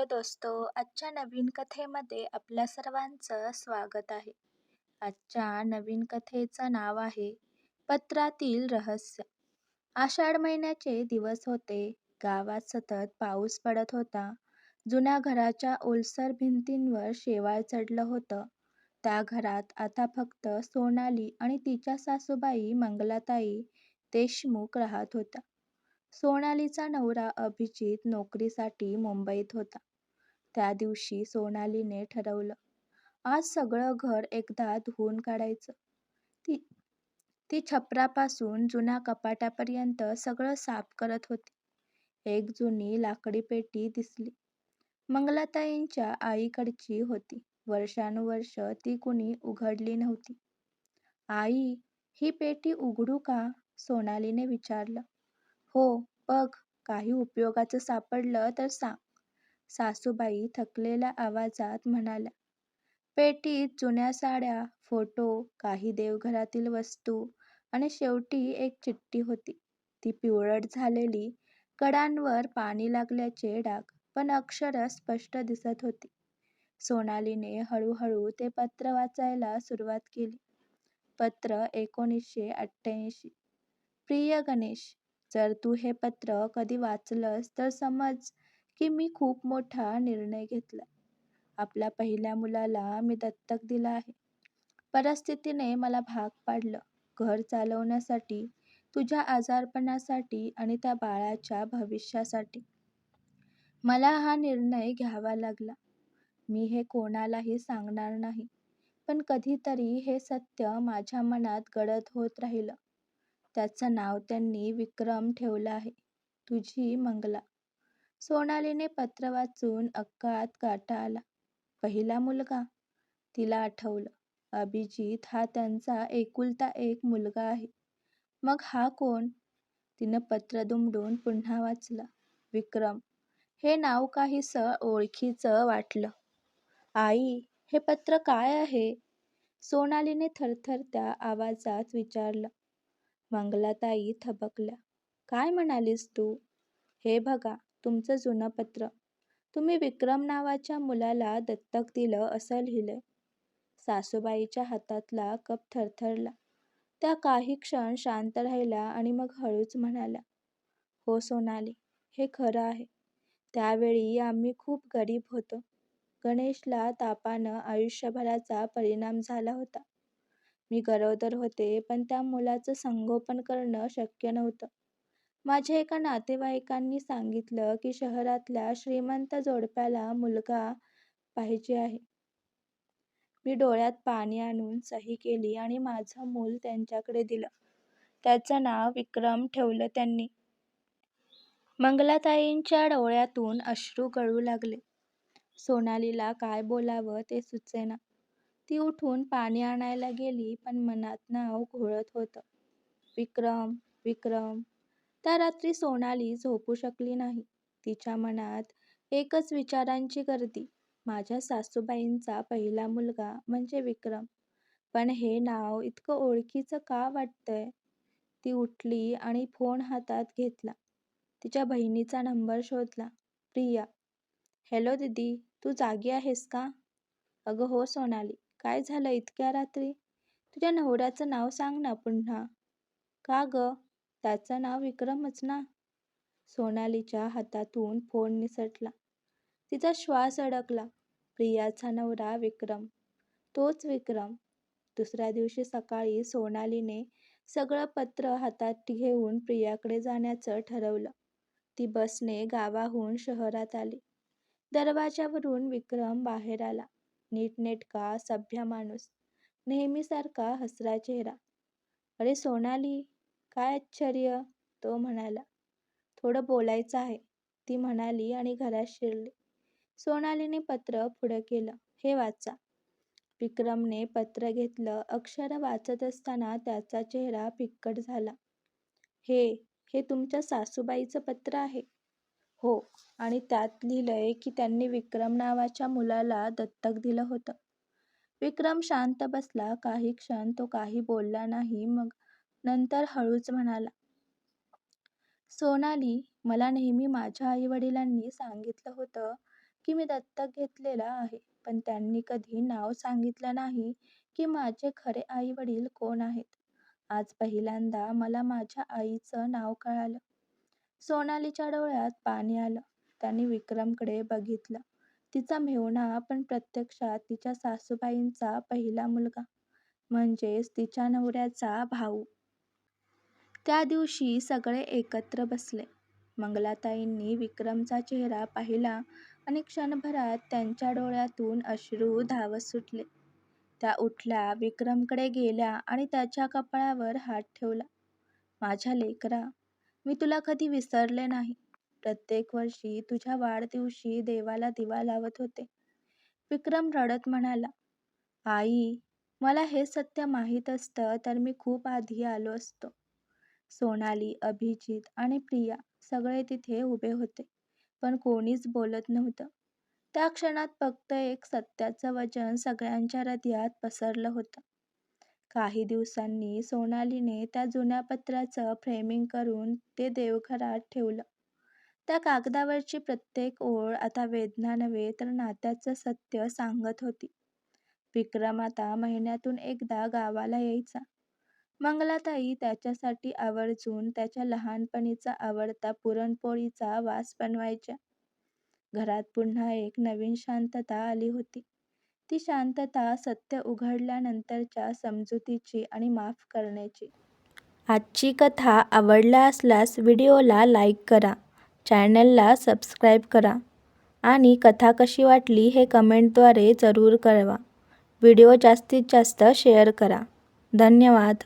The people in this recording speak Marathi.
हॅलो दोस्तो आजच्या नवीन कथेमध्ये आपल्या सर्वांचं स्वागत आहे. आजच्या नवीन कथेचं नाव आहे पत्रातील रहस्य. आषाढ महिन्याचे दिवस होते गावात सतत पाऊस पडत होता. जुन्या घराच्या ओलसर भिंतींवर शेवाळ चढलं होतं. त्या घरात आता फक्त सोनाली आणि तिच्या सासूबाई मंगलाताई देशमुख राहत होत्या. सोनालीचा नवरा अभिजित नोकरीसाठी मुंबईत होता. त्या दिवशी सोनालीने ठरवलं, आज सगळं घर एकदा धुवून काढायचं. ती ती छपरापासून जुन्या कपाटापर्यंत सगळं साफ करत होती. एक जुनी लाकडी पेटी दिसली. मंगलाताईंच्या आईकडची होती. वर्षानुवर्ष ती कुणी उघडली नव्हती. आई, ही पेटी उघडू का? सोनालीने विचारलं. हो, बघ, काही उपयोगाचं सापडलं तर सांग, सासूबाई थकलेल्या आवाजात म्हणाल्या. पेटीत जुन्या साड्या, फोटो, काही देवघरातील वस्तू आणि शेवटी एक चिठ्ठी होती. ती पिवळट झालेली, कडांवर पाणी लागल्याचे डाग, पण अक्षरं स्पष्ट दिसत होती. सोनालीने हळूहळू ते पत्र वाचायला सुरुवात केली. पत्र एकोणीसशे अठ्ठ्याऐंशी. प्रिय गणेश, जर तू हे पत्र कधी वाचलंस तर समज की मी खूप मोठा निर्णय घेतला आपल्या पहिल्या मुलाला मी दत्तक दिला आहे. परिस्थितीने मला भाग पाडलं. घर चालवण्यासाठी, तुझ्या आजारपणासाठी आणि त्या बाळाच्या भविष्यासाठी. मला हा निर्णय घ्यावा लागला. मी हे कोणालाही सांगणार नाही. पण कधीतरी हे सत्य माझ्या मनात गडद होत राहिलं. त्याचं नाव त्यांनी विक्रम ठेवलं आहे. तुझी मंगला. सोनालीने पत्र वाचून अक्कात काटा आला. पहिला मुलगा? तिला आठवलं. अभिजित हा त्यांचा एकुलता एक मुलगा आहे. मग हा कोण? तिनं पत्र दुमडून पुन्हा वाचलं. विक्रम. हे नाव काहीसं ओळखीचं वाटलं. आई, हे पत्र काय आहे? सोनालीने थरथरत्या आवाजात विचारलं. मंगलाताई थबकल्या. काय म्हणालीस तू? हे बघा, तुमचं जुनं पत्र. तुम्ही विक्रम नावाच्या मुलाला दत्तक दिलं असं लिहिलंय. सासूबाईच्या हातातला कप थरथरला. त्या काही क्षण शांत राहिल्या आणि मग हळूच म्हणाल्या. हो सोनाली, हे खरं आहे. त्यावेळी आम्ही खूप गरीब होतो. गणेशला तापानं आयुष्यभराचा परिणाम झाला होता. मी गरोदर होते पण त्या मुलाचं संगोपन करणं शक्य नव्हतं. माझ्या एका नातेवाईकांनी सांगितलं की शहरातल्या श्रीमंत जोडप्याला मुलगा पाहिजे आहे. मी डोळ्यात पाणी आणून सही केली आणि माझं मूल त्यांच्याकडे दिलं. त्याचं नाव विक्रम ठेवलं त्यांनी. मंगलाताईंच्या डोळ्यातून अश्रू गळू लागले. सोनालीला काय बोलावं ते सुचेना. ती उठून पाणी आणायला गेली पण मनात नाव घोळत होतं. विक्रम, विक्रम. त्या रात्री सोनाली झोपू शकली नाही. तिच्या मनात एकच विचारांची गर्दी. माझ्या सासूबाईंचा पहिला मुलगा म्हणजे विक्रम. पण हे नाव इतकं ओळखीचं का वाटतंय? ती उठली आणि फोन हातात घेतला. तिच्या बहिणीचा नंबर शोधला. प्रिया. हॅलो दीदी, तू जागी आहेस का? अगं हो सोनाली. काय झालं इतक्या रात्री? तुझ्या नवऱ्याचं नाव सांग ना पुन्हा. का गं? त्याचं नाव विक्रमच ना? सोनालीच्या हातातून फोन निसटला. तिचा श्वास अडकला. प्रियाचा नवरा विक्रम. तोच विक्रम. दुसऱ्या दिवशी सकाळी सोनालीने सगळं पत्र हातात घेऊन प्रियाकडे जाण्याचं ठरवलं. ती बसने गावाहून शहरात आली. दरवाजावरून विक्रम बाहेर आला. नीटनेटका, सभ्य माणूस. नेहमीसारखा हसरा चेहरा. अरे सोनाली, काय आश्चर्य? तो म्हणाला. थोडं बोलायचं आहे, ती म्हणाली आणि घरात शिरली. सोनालीने पत्र पुढं केलं. हे वाचा. विक्रमने पत्र घेतलं. अक्षर वाचत असताना त्याचा चेहरा फिक्कट झाला. हे, हे तुमच्या सासूबाईचं पत्र आहे? हो, आणि त्यात लिहिलंय की त्यांनी विक्रम नावाच्या मुलाला दत्तक दिलं होतं. विक्रम शांत बसला. काही क्षण तो काही बोलला नाही. मग नंतर हळूच म्हणाला. सोनाली, मला नेहमी माझ्या आईवडिलांनी सांगितलं होतं की मी दत्तक घेतलेला आहे पण त्यांनी कधी नाव सांगितलं नाही की माझे खरे आई वडील कोण आहेत. आज पहिल्यांदा मला माझ्या आईचं नाव कळालं. सोनालीच्या डोळ्यात पाणी आलं. त्यांनी विक्रमकडे बघितलं. तिचा मेहुणा पण प्रत्यक्षात तिच्या सासूबाईंचा पहिला मुलगा. म्हणजेच तिच्या नवऱ्याचा भाऊ. त्या दिवशी सगळे एकत्र बसले. मंगलाताईंनी विक्रमचा चेहरा पाहिला आणि क्षणभरात त्यांच्या डोळ्यातून अश्रू धावत सुटले. त्या उठल्या विक्रमकडे गेल्या आणि त्याच्या कपाळावर हात ठेवला. माझ्या लेकरा मी तुला कधी विसरले नाही. प्रत्येक वर्षी तुझ्या वाढदिवशी देवाला दिवा लावत होते. विक्रम रडत म्हणाला आई मला हे सत्य माहीत असतं तर मी खूप आधी आलो असतो. सोनाली अभिजित आणि प्रिया सगळे तिथे उभे होते. पण कोणीच बोलत नव्हतं. त्या क्षणात फक्त एक सत्याचं वचन सगळ्यांच्या हृदयात पसरलं होतं. काही दिवसांनी सोनालीने त्या जुन्या पत्राचं फ्रेमिंग करून ते देवघरात ठेवलं. त्या कागदावरची प्रत्येक ओळ आता वेदना नव्हे तर नात्याचं सत्य सांगत होती. विक्रम आता महिन्यातून एकदा गावाला यायचा. मंगलाताई त्याच्यासाठी आवर्जून त्याच्या लहानपणीचा आवडता पुरणपोळीचा वास बनवायच्या. घरात पुन्हा एक नवीन शांतता आली होती. ती शांतता सत्य उघडल्यानंतरच्या समजुतीची आणि माफ करण्याची. आजची कथा आवडला असल्यास व्हिडिओला लाईक करा चॅनलला सबस्क्राईब करा आणि कथा कशी वाटली हे कमेंटद्वारे जरूर कळवा. व्हिडिओ जास्तीत जास्त शेअर करा. धन्यवाद.